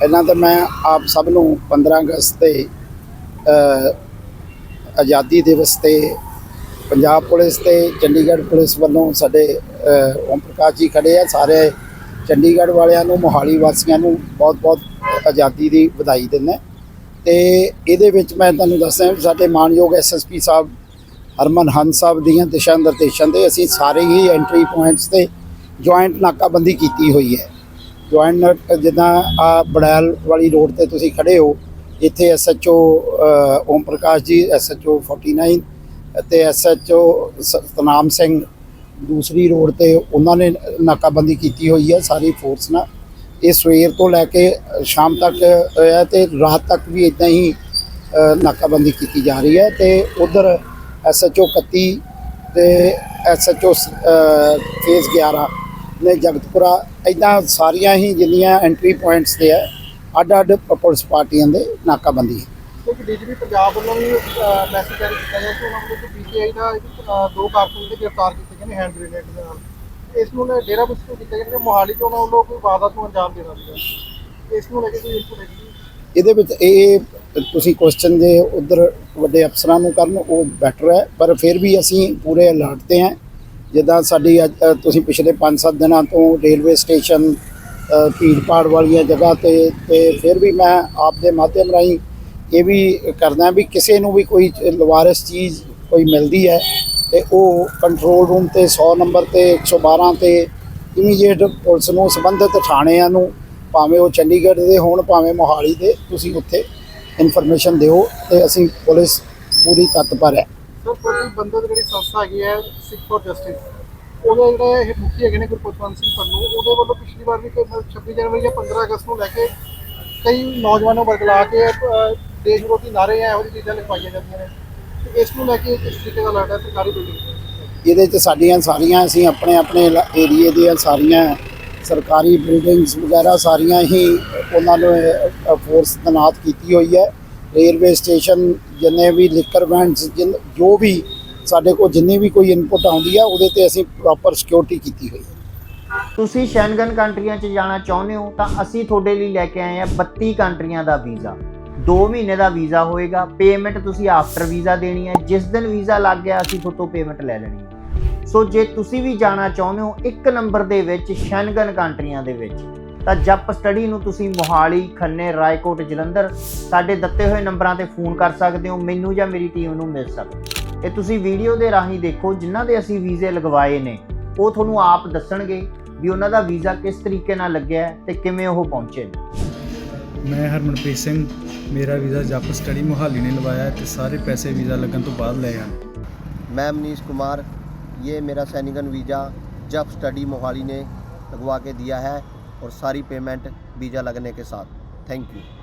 ਪਹਿਲਾਂ ਤਾਂ ਮੈਂ ਆਪ ਸਭ ਨੂੰ 15 ਅਗਸਤ ਤੇ ਆਜ਼ਾਦੀ ਦਿਵਸ ਤੇ, ਪੰਜਾਬ ਪੁਲਿਸ ਤੇ, ਚੰਡੀਗੜ੍ਹ ਪੁਲਿਸ ਵੱਲੋਂ ਸਾਡੇ ਓਮ ਪ੍ਰਕਾਸ਼ ਜੀ ਖੜੇ ਆ। ਸਾਰੇ ਚੰਡੀਗੜ੍ਹ ਵਾਲਿਆਂ ਨੂੰ, ਮੋਹਾਲੀ ਵਾਸੀਆਂ ਨੂੰ ਬਹੁਤ-ਬਹੁਤ ਆਜ਼ਾਦੀ ਦੀ ਵਧਾਈ ਦਿੰਦਾ ਤੇ ਇਹਦੇ ਵਿੱਚ ਮੈਂ ਤੁਹਾਨੂੰ ਦੱਸਾਂ ਵੀ ਸਾਡੇ ਮਾਨਯੋਗ ਐਸਐਸਪੀ ਸਾਹਿਬ, ਹਰਮਨ ਹੰਸ ਸਾਹਿਬ ਦੀਆਂ ਦਿਸ਼ਾ ਨਿਰਦੇਸ਼ਾਂ ਤੇ ਅਸੀਂ ਸਾਰੇ ਹੀ ਐਂਟਰੀ ਪੁਆਇੰਟਸ ਤੇ ਜੁਆਇੰਟ ਨਾਕਾਬੰਦੀ ਕੀਤੀ ਹੋਈ ਹੈ। ਜੁਆਇੰਟ ਜਿੱਦਾਂ ਆ ਬੜੈਲ ਵਾਲੀ ਰੋਡ ਤੇ ਤੁਸੀਂ ਖੜੇ ਹੋ, ਇੱਥੇ ਐਸਐਚਓ ਓਮ ਪ੍ਰਕਾਸ਼ ਜੀ ਐਸਐਚਓ 49 ਅਤੇ ਐਸਐਚਓ ਸਤਨਾਮ ਸਿੰਘ। ਦੂਸਰੀ ਰੋਡ ਤੇ ਉਹਨਾਂ ਨੇ ਨਾਕਾਬੰਦੀ ਕੀਤੀ ਹੋਈ ਹੈ ਸਾਰੀ ਫੋਰਸ ਨਾਲ। ਇਹ ਸਵੇਰ ਤੋਂ ਲੈ ਕੇ ਸ਼ਾਮ ਤੱਕ ਹੈ ਤੇ ਰਾਤ ਤੱਕ ਵੀ ਇਦਾਂ ਹੀ ਨਾਕਾਬੰਦੀ ਕੀਤੀ ਜਾ ਰਹੀ ਹੈ ਤੇ ਉਧਰ ਐਸਐਚਓ 31 ਤੇ ਐਸਐਚਓ ਫੇਸ 11 ਨੇ ਜਗਤਪੁਰਾ ਇਦਾਂ ਸਾਰੀਆਂ ਹੀ ਜਿੰਨੀਆਂ ਐਂਟਰੀ ਪੁਆਇੰਟਸ ਤੇ ਹੈ ਅੱਡ ਅੱਡ ਪੁਲਿਸ ਪਾਰਟੀਆਂ ਦੇ ਨਾਕਾਬੰਦੀ ਹੈ। ਕਿਉਂਕਿ ਡੀਜੀਪੀ ਪੰਜਾਬ ਵੱਲੋਂ ਵੀ ਮੈਸੇਜ ਜਾਰੀ ਕੀਤਾ ਗਿਆ ਕਿ ਉਹਨਾਂ ਵੱਲੋਂ ਜੋ ਪੀਸੀਆਈ ਦਾ ਦੋ ਕਾਰਕੁਨ ਦੇ ਗ੍ਰਿਫਤਾਰ ਕੀਤੇ ਗਏ ਨੇ ਹੈਂਡ ਗ੍ਰੇਨੇਡ ਦੇ ਨਾਲ। ਇਸ ਨੂੰ ਲੈ ਡੇਰਾ ਬੁੱਸ ਤੋਂ ਕੀਤਾ ਗਿਆ ਕਿ ਮੋਹਾਲੀ ਤੋਂ ਉਹਨਾਂ ਵੱਲੋਂ ਕੋਈ ਵਾਰਦਾਤ ਨੂੰ ਅੰਜਾਮ ਦੇਣਾ ਸੀਗਾ। ਇਸ ਨੂੰ ਲੈ ਕੇ ਕੋਈ ਇਨਪੁਟ ਹੈਗੀ ਇਹਦੇ ਵਿੱਚ ਇਹ ਤੁਸੀਂ ਕੁਐਸਚਨ ਜੇ ਉਧਰ ਵੱਡੇ ਅਫਸਰਾਂ ਨੂੰ ਕਰਨ ਉਹ ਬੈਟਰ ਹੈ ਪਰ ਫਿਰ ਵੀ ਅਸੀਂ ਪੂਰੇ ਅਲਰਟ ਤੇ ਹਾਂ। ਜਿੱਦਾਂ ਸਾਡੀ ਅੱਜ ਤੁਸੀਂ ਪਿਛਲੇ 5-7 ਦਿਨਾਂ ਤੋਂ ਰੇਲਵੇ ਸਟੇਸ਼ਨ ਅ, ਭੀੜ ਭਾੜ ਵਾਲੀਆਂ ਜਗ੍ਹਾ ਤੇ ਤੇ ਫਿਰ ਵੀ ਮੈਂ ਆਪ ਦੇ ਮਾਧਿਅਮ ਰਾਹੀਂ ਇਹ ਵੀ ਕਰਦਾ ਵੀ ਕਿਸੇ ਨੂੰ ਵੀ ਕੋਈ ਲਵਾਰਸ ਚੀਜ਼ ਕੋਈ ਮਿਲਦੀ ਹੈ ਤੇ ਉਹ ਕੰਟਰੋਲ ਰੂਮ ਤੇ 100 ਨੰਬਰ ਤੇ 112 ਤੇ ਇਮੀਡੀਏਟ ਪੁਲਿਸ ਨੂੰ ਸੰਬੰਧਿਤ ਥਾਣਿਆਂ ਨੂੰ ਭਾਵੇਂ ਉਹ ਚੰਡੀਗੜ੍ਹ ਦੇ ਹੋਣ ਭਾਵੇਂ ਮੋਹਾਲੀ ਦੇ ਤੁਸੀਂ ਉੱਥੇ ਇਨਫੋਰਮੇਸ਼ਨ ਦਿਓ ਤੇ ਅਸੀਂ ਪੁਲਿਸ ਪੂਰੀ ਤਤਪਰ ਹੈ ਸਰ ਪ੍ਰਤੀਬੰਧਿਤ ਜਿਹੜੀ ਸੰਸਥਾ ਹੈਗੀ ਹੈ, ਸਿੱਖ ਫॉर ਜਸਟਿਸ, ਉਹਦੇ ਜਿਹੜੇ ਇਹ ਮੁਖੀ ਹੈਗੇ ਨੇ ਗੁਰਪਤਵੰਤ ਸਿੰਘ ਪੰਨੂ, ਉਹਦੇ ਵੱਲੋਂ ਪਿਛਲੀ ਵਾਰ ਵੀ ਕੋਈ 26 ਜਨਵਰੀ ਜਾਂ 15 ਅਗਸਤ ਨੂੰ ਲੈ ਕੇ ਕਈ ਨੌਜਵਾਨਾਂ ਨੂੰ ਕੇ ਦੇਸ਼ ਵਿਰੋਧੀ ਨਾਰੇ ਆ ਇਹੋ ਜਿਹੀ ਚੀਜ਼ਾਂ ਲਿਖਵਾਈਆਂ ਜਾਂਦੀਆਂ ਨੇ। ਇਸ ਨੂੰ ਲੈ ਕੇ ਕਿਸ ਤਰੀਕੇ ਦਾ ਲੱਗਦਾ ਸਰਕਾਰੀ ਬਿਲਡਿੰਗ ਇਹਦੇ 'ਚ ਸਾਡੀਆਂ ਸਾਰੀਆਂ, ਅਸੀਂ ਆਪਣੇ ਆਪਣੇ ਏਰੀਏ ਦੀਆਂ ਸਾਰੀਆਂ ਸਰਕਾਰੀ ਬਿਲਡਿੰਗਸ ਵਗੈਰਾ ਸਾਰੀਆਂ ਹੀ ਉਹਨਾਂ ਨੂੰ ਫੋਰਸ ਤੈਨਾਤ ਕੀਤੀ ਹੋਈ ਹੈ। ਰੇਲਵੇ ਸਟੇਸ਼ਨ ਜਿੰਨੇ ਵੀ ਲਿਕਰ ਵੈਂਟਸ ਜੋ ਵੀ ਸਾਡੇ ਕੋਲ ਜਿੰਨੀ ਵੀ ਕੋਈ ਇਨਪੁਟ ਆਉਂਦੀ ਹੈ ਉਹਦੇ ਤੇ ਅਸੀਂ ਪ੍ਰੋਪਰ ਸਿਕਿਉਰਿਟੀ ਕੀਤੀ ਹੋਈ ਹੈ। ਤੁਸੀਂ ਸ਼ੈਂਗਨ ਕੰਟਰੀਆਂ 'ਚ ਜਾਣਾ ਚਾਹੁੰਦੇ ਹੋ, ਤਾਂ ਅਸੀਂ ਤੁਹਾਡੇ ਲਈ ਲੈ ਕੇ ਆਏ ਹਾਂ 32 ਕੰਟਰੀਆਂ ਦਾ ਵੀਜ਼ਾ। 2 ਮਹੀਨੇ ਦਾ ਵੀਜ਼ਾ ਹੋਏਗਾ ਪੇਮੈਂਟ ਤੁਸੀਂ ਆਫਟਰ ਵੀਜ਼ਾ ਦੇਣੀ ਹੈ, ਜਿਸ ਦਿਨ ਵੀਜ਼ਾ ਲੱਗ ਗਿਆ, ਅਸੀਂ ਤੁਹਾਡੇ ਤੋਂ ਪੇਮੈਂਟ ਲੈ ਲੈਣੀ ਹੈ। ਸੋ ਜੇ ਤੁਸੀਂ ਵੀ ਜਾਣਾ ਚਾਹੁੰਦੇ ਹੋ, ਇੱਕ ਨੰਬਰ ਦੇ ਵਿੱਚ ਸ਼ੈਂਗਨ ਕੰਟਰੀਆਂ ਦੇ ਵਿੱਚ ਤਾਂ ਜਪ ਸਟੱਡੀ ਨੂੰ ਤੁਸੀਂ ਮੋਹਾਲੀ ਖੰਨੇ ਰਾਏਕੋਟ ਜਲੰਧਰ ਸਾਡੇ ਦਿੱਤੇ ਹੋਏ ਨੰਬਰਾਂ ਤੇ ਫੋਨ ਕਰ ਸਕਦੇ ਹੋ ਮੈਨੂੰ ਜਾਂ ਮੇਰੀ ਟੀਮ ਨੂੰ ਮਿਲ ਸਕਦੇ ਹੋ। ਇਹ ਤੁਸੀਂ ਵੀਡੀਓ ਦੇ ਰਾਹੀਂ ਦੇਖੋ ਜਿਨ੍ਹਾਂ ਦੇ ਅਸੀਂ ਵੀਜ਼ੇ ਲਗਵਾਏ ਨੇ ਉਹ ਤੁਹਾਨੂੰ ਆਪ ਦੱਸਣਗੇ ਵੀ ਉਹਨਾਂ ਦਾ ਵੀਜ਼ਾ ਕਿਸ ਤਰੀਕੇ ਨਾਲ ਲੱਗਿਆ ਹੈ ਤੇ ਕਿਵੇਂ ਉਹ ਪਹੁੰਚੇ ਨੇ ਮੈਂ ਹਰਮਨਪ੍ਰੀਤ ਸਿੰਘ ਮੇਰਾ ਵੀਜ਼ਾ ਜਪ ਸਟੱਡੀ ਮੁਹਾਲੀ ਨੇ ਲਵਾਇਆ ਹੈ ਤੇ ਸਾਰੇ ਪੈਸੇ ਵੀਜ਼ਾ ਲੱਗਣ ਤੋਂ ਬਾਅਦ ਲਏ ਹਨ मैं मनीष कुमार ये मेरा सैनिकन वीज़ा जब स्टडी मोहाली ने लगवा के दिया है और सारी पेमेंट वीज़ा लगने के साथ थैंक यू